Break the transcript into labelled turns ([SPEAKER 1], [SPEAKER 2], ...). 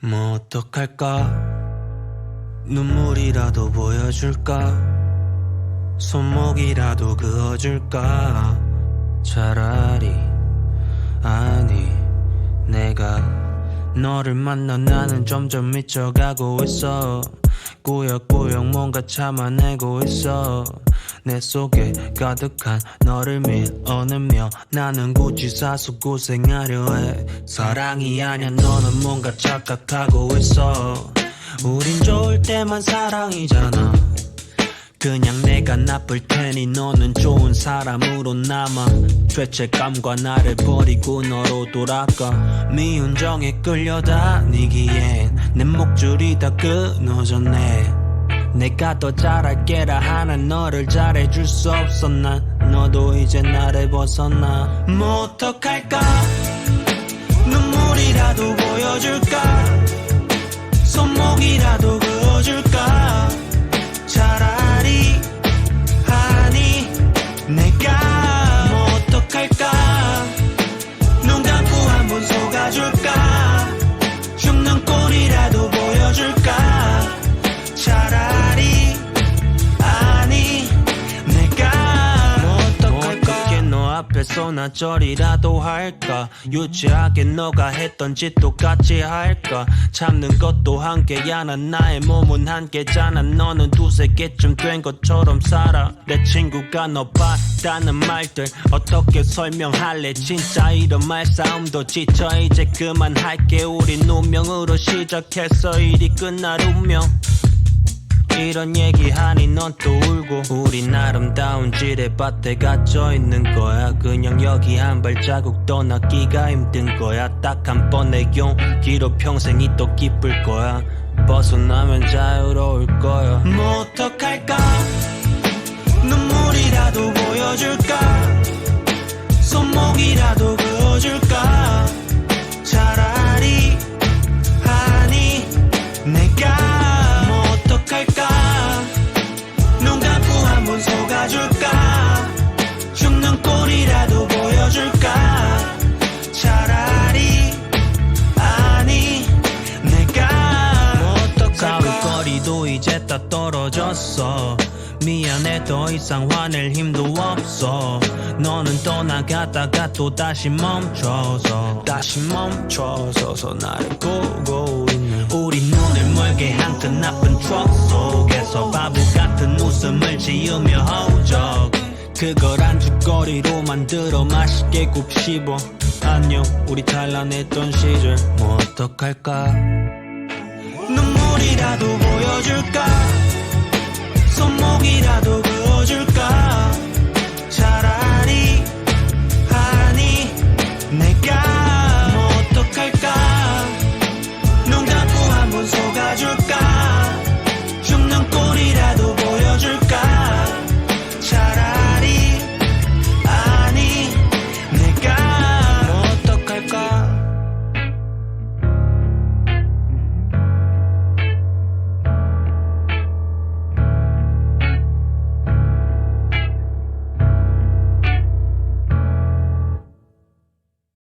[SPEAKER 1] 뭐 어떡할까? 눈물이라도 보여줄까? 손목이라도 그어줄까? 차라리 아니 내가 너를 만나 나는 점점 미쳐가고 있어. 꾸역꾸역 뭔가 참아내고 있어 내 속에 가득한 너를 밀어내며 나는 굳이 사서 고생하려 해. 사랑이 아니야 너는 뭔가 착각하고 있어. 우린 좋을 때만 사랑이잖아. 그냥 내가 나쁠 테니 너는 좋은 사람으로 남아. 죄책감과 나를 버리고 너로 돌아가. 미운 정에 끌려다니기엔 내 목줄이 다 끊어졌네 내가 더 잘할게라 하는 너를 잘해줄 수 없어 난 너도 이제 나를 벗어나. 뭐 어떡할까? 눈물이라도 보여줄까? 손목이라도 앞에서 나 저리라도 할까? 유치하게 너가 했던 짓 똑같이 할까? 참는 것도 한계야 난 나의 몸은 한계잖아. 너는 두세 개쯤 된 것처럼 살아. 내 친구가 너 봤다는 말들 어떻게 설명할래? 진짜 이런 말싸움도 지쳐. 이제 그만할게. 우린 운명으로 시작했어 일이 끝날 운명 이런 얘기하니 넌 또 울고. 우린 아름다운 지뢰밭에 갇혀 있는 거야. 그냥 여기 한 발자국 떠나기가 힘든 거야. 딱 한 번의 용기로 평생이 또 기쁠 거야. 벗어나면 자유로울 거야. 뭐 어떡할 싸울거리도 이제 다 떨어졌어. 미안해 더 이상 화낼 힘도 없어. 너는 떠나가다가 또 다시 멈춰서 다시 멈춰서서 나를 보고 있는 우리 눈을 멀게 한그 나쁜 추억 속에서 바보 같은 웃음을 지으며 허우적. 그걸 안주거리로 만들어 맛있게 굽씹어. 안녕 우리 찬란했던 시절. 뭐 어떡할까 눈물이라도 보여줄까? 손목이라도 그어줄까